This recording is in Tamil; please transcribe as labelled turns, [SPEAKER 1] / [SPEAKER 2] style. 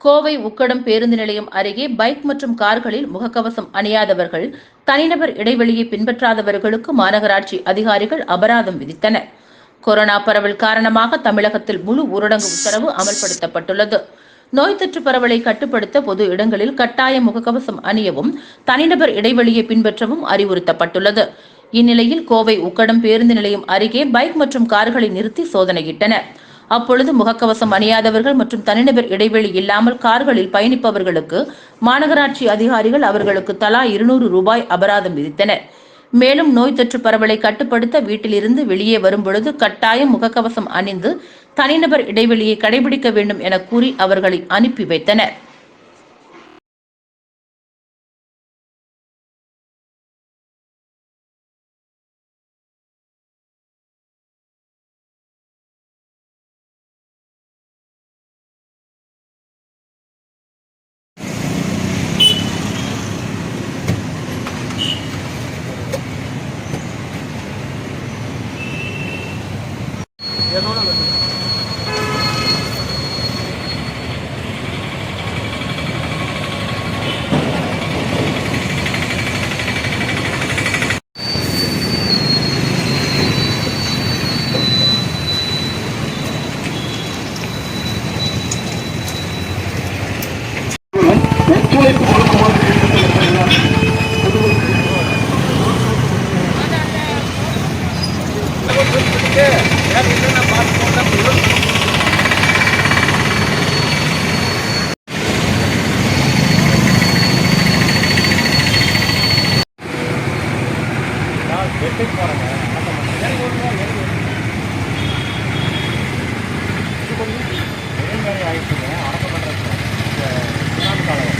[SPEAKER 1] கோவை உக்கடம் பேருந்து நிலையம் அருகே பைக் மற்றும் கார்களில் முகக்கவசம் அணியாதவர்கள் தனிநபர் இடைவெளியை பின்பற்றாதவர்களுக்கு மாநகராட்சி அதிகாரிகள் அபராதம் விதித்தனர் கொரோனா பரவல் காரணமாக தமிழகத்தில் முழு ஊரடங்கு உத்தரவு அமல்படுத்தப்பட்டுள்ளது. நோய் தொற்று பரவலை கட்டுப்படுத்த பொது இடங்களில் கட்டாய முகக்கவசம் அணியவும் தனிநபர் இடைவெளியை பின்பற்றவும் அறிவுறுத்தப்பட்டுள்ளது. இந்நிலையில் கோவை உக்கடம் பேருந்து நிலையம் அருகே பைக் மற்றும் கார்களை நிறுத்தி சோதனையிட்டனர். அப்பொழுது முகக்கவசம் அணியாதவர்கள் மற்றும் தனிநபர் இடைவெளி இல்லாமல் கார்களில் பயணிப்பவர்களுக்கு மாநகராட்சி அதிகாரிகள் அவர்களுக்கு தலா இருநூறு ரூபாய் அபராதம் விதித்தனர். மேலும் நோய் தொற்று பரவலை கட்டுப்படுத்த வீட்டிலிருந்து வெளியே வரும்பொழுது கட்டாயம் முகக்கவசம் அணிந்து தனிநபர் இடைவெளியை கடைபிடிக்க வேண்டும் என கூறி அவர்களை அனுப்பி வைத்தனர். எவ்வளோ வருது Yeah.
[SPEAKER 2] ஒத்துழைப்பு கொடுக்குமாறு கேட்டுக்கொள்கிறேன்.
[SPEAKER 3] ஆயிடுச்சுங்க. அடக்கம் பண்ணுறது சுனாமி காலம்